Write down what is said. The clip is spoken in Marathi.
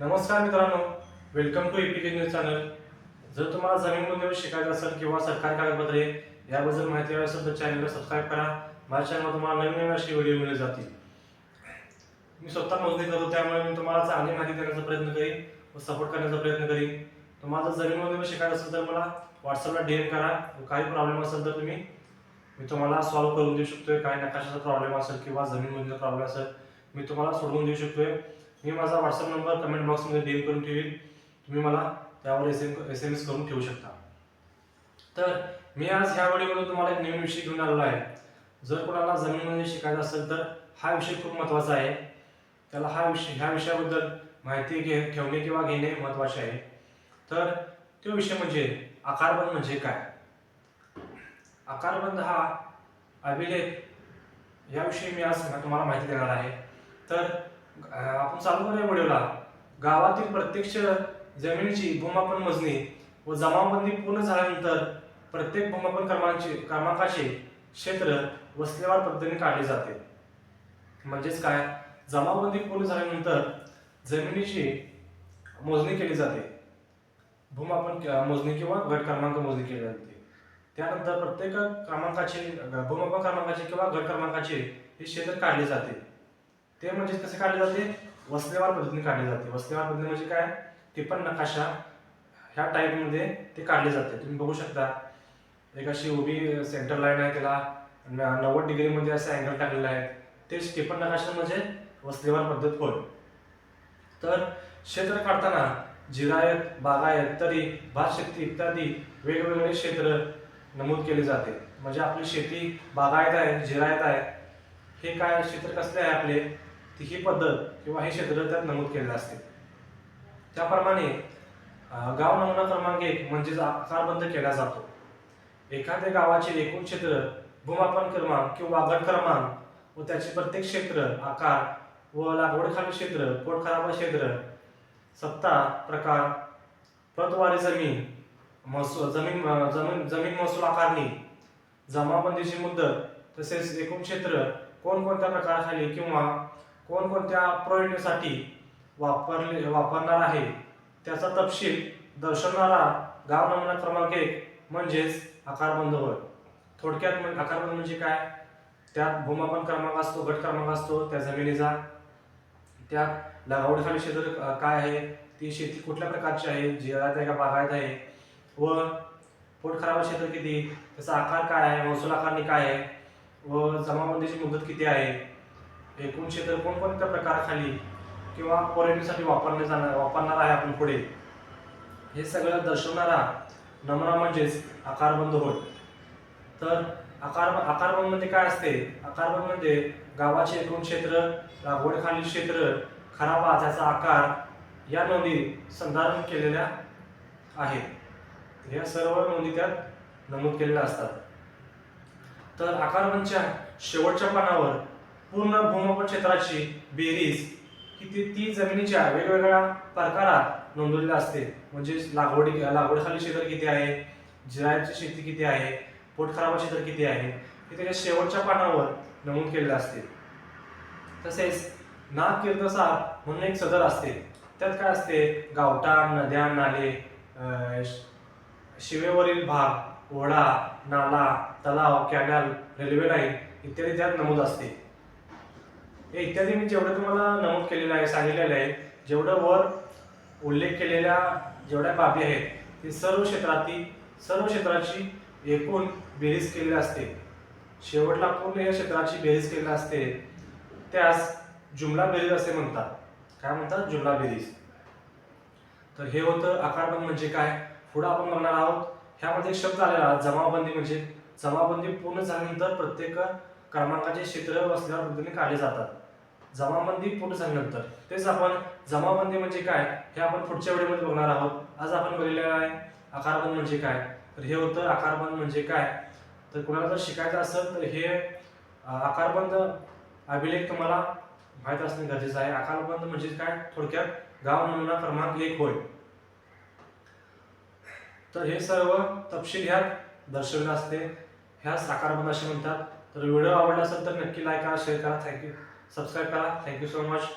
नमस्कार मित्रांनो welcome to APK news channel जर तुम्हाला जमीन नोंदणी शिकायचं असेल किंवा सरकार कागदपत्रे याबद्दल माहिती हवी असेल तर चॅनलला सबस्क्राईब करा. माझ्या चॅनलवर तुम्हाला नवीन नवीन अशी व्हिडिओ मिळत जातील. मी स्वतः मोजणी करतो त्यामुळे मी तुम्हाला चांगली माहिती देण्याचा प्रयत्न करीन व सपोर्ट करण्याचा प्रयत्न करीन. तुम्हाला जर जमीन नोंदणी शिकायचं असेल तर मला व्हॉट्सअपला डीएम करा. काही प्रॉब्लेम असेल तर तुम्ही मी तुम्हाला सॉल्व्ह करून देऊ शकतोय. काय नकाशाचा प्रॉब्लेम असेल किंवा जमीन नोंदणीचा प्रॉब्लेम असेल मी तुम्हाला सोडवून देऊ शकतोय. मी माझा व्हॉट्सअप नंबर कमेंट बॉक्समध्ये डीएम करून ठेवीन तुम्ही मला त्यावर S M S M S करून ठेवू शकता. तर मी आज ह्या व्हिडिओमध्ये तुम्हाला एक नवीन विषय घेऊन आलेलो आहे. जर कोणाला जमीनमध्ये शिकायचं असेल तर हा विषय खूप महत्त्वाचा आहे. त्याला हा विषय ह्या विषयाबद्दल माहिती घे ठेवणे किंवा घेणे महत्त्वाचे आहे. तर तो विषय म्हणजे आकारबंद म्हणजे काय? आकारबंद हा अभिलेख याविषयी मी आज तुम्हाला माहिती देणार आहे. तर आपण चालू करूया व्हिडिओला. गावातील प्रत्यक्ष जमिनीची भूमापन मोजणी व जमाबंदी पूर्ण झाल्यानंतर प्रत्येक भूमापन क्रमांकाचे क्रमांकाचे क्षेत्र वसलेवार पद्धतीने काढले जाते. म्हणजेच काय? जमाबंदी पूर्ण झाल्यानंतर जमिनीची मोजणी केली जाते. भूमापन मोजणी किंवा गट क्रमांक मोजणी केली जाते. त्यानंतर प्रत्येक क्रमांकाचे भूमापन क्रमांकाचे किंवा गट क्रमांकाचे हे क्षेत्र काढले जाते. ते म्हणजे कसे काढले जाते? वसलेवार पद्धतीने काढले जाते. वसलेवार पद्धती म्हणजे काय? ते पण नकाशा ह्या टाईपमध्ये ते काढले जाते. तुम्ही बघू शकता. एक अशी उभी सेंटर लाईन आहे त्याला. न- नव्वद डिग्रीमध्ये असं अँगल टाकलेला आहे. ते स्टेपन नकाशा म्हणजे वसलेवार पद्धत होय. तर क्षेत्र काढताना जिरायत बागायत तरी भात इत्यादी वेगवेगळे क्षेत्र नमूद केले जाते. म्हणजे आपली शेती बागायत आहे जिरायत आहे. हे काय क्षेत्र कसले आहे आपले? ती ही पद्धत किंवा हे क्षेत्र त्यात नमूद केलेलं असते. त्याप्रमाणे गाव नमुना क्रमांक एक म्हणजेच आकारबंद केला जातो. एखाद्या गावाचे एकूण क्षेत्र भूमापन क्रमांक किंवा गट क्रमांक व त्याचे प्रत्येक क्षेत्र आकार व लागवडखाली क्षेत्र पोटखराबा क्षेत्र सत्ता प्रकार प्रतवारी जमीन महसूल जमीन जमीन जमीन महसूल आकारणी जमाबंदीची मुदत तसेच एकूण क्षेत्र कोणकोणत्या प्रकाराखाली किंवा कोणकोणत्या प्रयोजनासाठी वापरले वापरणार आहे त्याचा तपशील दर्शवणारा गाव नमुना क्रमांक एक म्हणजेच आकारबंद होय थोडक्यात म्हणजे आकारबंद म्हणजे काय? त्यात भूमापन क्रमांक असतो गट क्रमांक असतो त्या जमिनीचा त्यात लागवडीखाली क्षेत्र काय आहे? ती शेती कुठल्या प्रकारची आहे? जिरायत आहे का? बागायत आहे? व पोटखराबा क्षेत्र किती? त्याचा आकार काय आहे? महसूल आकारणी काय आहे? व जमाबंदीची मुदत किती आहे? एकूण क्षेत्र कोणकोणत्या प्रकाराखाली किंवा पर्यटनासाठी वापरले जाणार वापरणार आहे आपण पुढे? हे सगळं दर्शवणारा नमुना म्हणजेच आकारबंद होय. तर आकार आकारबंद म्हणजे काय असते? आकारबंद म्हणजे गावाचे एकूण क्षेत्र लागवडखालील क्षेत्र खराबा त्याचा आकार या नोंदी संधारण केलेल्या आहेत. या सर्व नोंदी त्यात नमूद केलेल्या असतात. तर आकारबंदच्या शेवटच्या पानावर पूर्ण भूमप क्षेत्राची बेरीज किती? ती जमिनीच्या वेगवेगळ्या प्रकारात नोंदवलेली असते. म्हणजे लागवडी लागवडीखाली क्षेत्र किती आहे? जिरायची शेती किती आहे? पोटखराबा क्षेत्र किती आहे? हे त्याच्या शेवटच्या पानावर नमूद केलेले असते. तसेच नाग कीर्तसार म्हणून एक सदर असते. त्यात काय असते? गावठाण नद्या नाले शिवेवरील भाग ओढा नाला तलाव कॅनल रेल्वे लाईन इत्यादी त्यात नमूद असते. हे इत्यादी मी जेवढं तुम्हाला नमूद केलेलं आहे सांगितलेलं आहे जेवढं वर उल्लेख केलेल्या जेवढ्या बाबी आहेत ते सर्व क्षेत्रातील सर्व क्षेत्राची एकूण बेरीज केलेली असते. शेवटला पूर्ण या क्षेत्राची बेरीज केलेली असते. त्यास जुमला बेरीज असे म्हणतात. काय म्हणतात? जुमला बेरीज. तर हे होतं आकारबंद म्हणजे काय? पुढं आपण बघणार आहोत. ह्यामध्ये एक शब्द आलेला जमाबंदी म्हणजे जमाबंदी पूर्ण झाल्यानंतर प्रत्येक क्रमांकाचे क्षेत्र असल्यावर पद्धतीने काढले जातात. जमाबंदी पोटसंघनंतर झाल्यानंतर तेच आपण जमाबंदी म्हणजे काय हे आपण पुढच्या वेळेमध्ये बघणार आहोत. आज आपण बघितलेलं आहे आकारबंद म्हणजे काय? तर हे होतं आकारबंद म्हणजे काय? तर कुणाला जर शिकायचं असेल तर हे आकारबंद अभिलेख तुम्हाला माहीत असणे गरजेचं आहे. आकारबंद म्हणजे काय? थोडक्यात गाव नमुना क्रमांक एक होय. तर हे सर्व तपशील ह्यात दर्शवले असते. ह्याच आकारबंद असे म्हणतात. तर व्हिडिओ आवडला असेल तर नक्की लाईक करा शेअर करा. थँक्यू सबस्क्राईब करा. Thank you so much